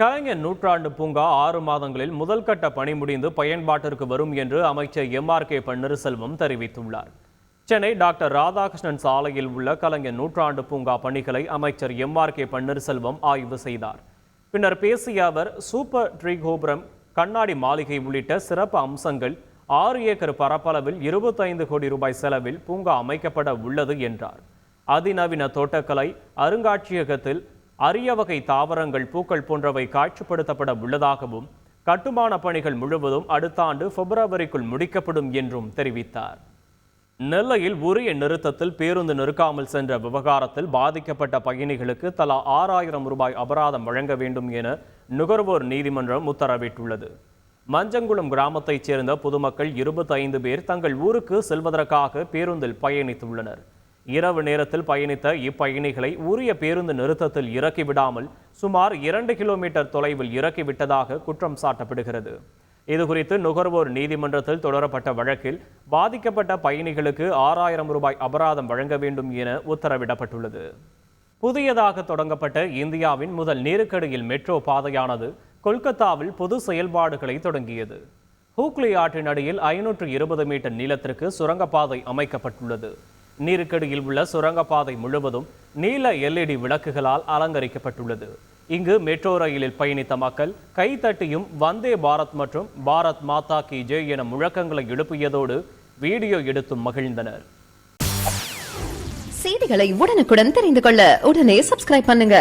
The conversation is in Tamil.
கலைஞர் நூற்றாண்டு பூங்கா ஆறு மாதங்களில் முதல் கட்ட பணி முடிந்து பயன்பாட்டிற்கு வரும் என்று அமைச்சர் எம் ஆர் கே பன்னீர்செல்வம் தெரிவித்துள்ளார். சென்னை டாக்டர் ராதாகிருஷ்ணன் சாலையில் உள்ள கலைஞர் நூற்றாண்டு பூங்கா பணிகளை அமைச்சர் எம் ஆர் கே பன்னீர்செல்வம் ஆய்வு செய்தார். பின்னர் பேசிய அவர் சூப்பர் ட்ரிகோபுரம் கண்ணாடி மாளிகை உள்ளிட்ட சிறப்பு அம்சங்கள் ஆறு ஏக்கர் பரப்பளவில் இருபத்தைந்து கோடி ரூபாய் செலவில் பூங்கா அமைக்கப்பட உள்ளது என்றார். அதிநவீன தோட்டக்கலை அருங்காட்சியகத்தில் அரிய வகை தாவரங்கள் பூக்கள் போன்றவை காட்சிப்படுத்தப்பட உள்ளதாகவும் கட்டுமான பணிகள் முழுவதும் அடுத்த ஆண்டு பிப்ரவரிக்குள் முடிக்கப்படும் என்றும் தெரிவித்தார். நெல்லையில் உரிய நிறுத்தத்தில் பேருந்து நெருக்காமல் சென்ற விவகாரத்தில் பாதிக்கப்பட்ட பயணிகளுக்கு தலா ஆறாயிரம் ரூபாய் அபராதம் வழங்க வேண்டும் என நுகர்வோர் நீதிமன்றம் உத்தரவிட்டுள்ளது. மஞ்சங்குளம் கிராமத்தைச் சேர்ந்த பொதுமக்கள் இருபத்தைந்து பேர் தங்கள் ஊருக்கு செல்வதற்காக பேருந்தில் பயணித்துள்ளனர். இரவு நேரத்தில் பயணித்த இப்பயணிகளை உரிய பேருந்து நிறுத்தத்தில் இறக்கிவிடாமல் சுமார் இரண்டு கிலோமீட்டர் தொலைவில் இறக்கிவிட்டதாக குற்றம் சாட்டப்படுகிறது. இதுகுறித்து நுகர்வோர் நீதிமன்றத்தில் தொடரப்பட்ட வழக்கில் பாதிக்கப்பட்ட பயணிகளுக்கு ஆறாயிரம் ரூபாய் அபராதம் வழங்க வேண்டும் என உத்தரவிடப்பட்டுள்ளது. புதியதாக தொடங்கப்பட்ட இந்தியாவின் முதல் நீருக்கடியில் மெட்ரோ பாதையானது கொல்கத்தாவில் பொது செயல்பாடுகளை தொடங்கியது. ஹூக்ளி ஆற்றின் அடியில் ஐநூற்று இருபது மீட்டர் நீளத்திற்கு சுரங்கப்பாதை அமைக்கப்பட்டுள்ளது. நீருக்கடியில் உள்ள சுரங்கப்பாதை முழுவதும் நீல எல்இடி விளக்குகளால் அலங்கரிக்கப்பட்டுள்ளது. இங்கு மெட்ரோ ரயிலில் பயணித்த மக்கள் கைத்தட்டியும் வந்தே பாரத் மற்றும் பாரத் மாதா கி ஜெய் என முழக்கங்களை எழுப்பியதோடு வீடியோ எடுத்தும் மகிழ்ந்தனர். செய்திகளை உடனுக்குடன் தெரிந்து கொள்ள உடனே சப்ஸ்கிரைப் பண்ணுங்க.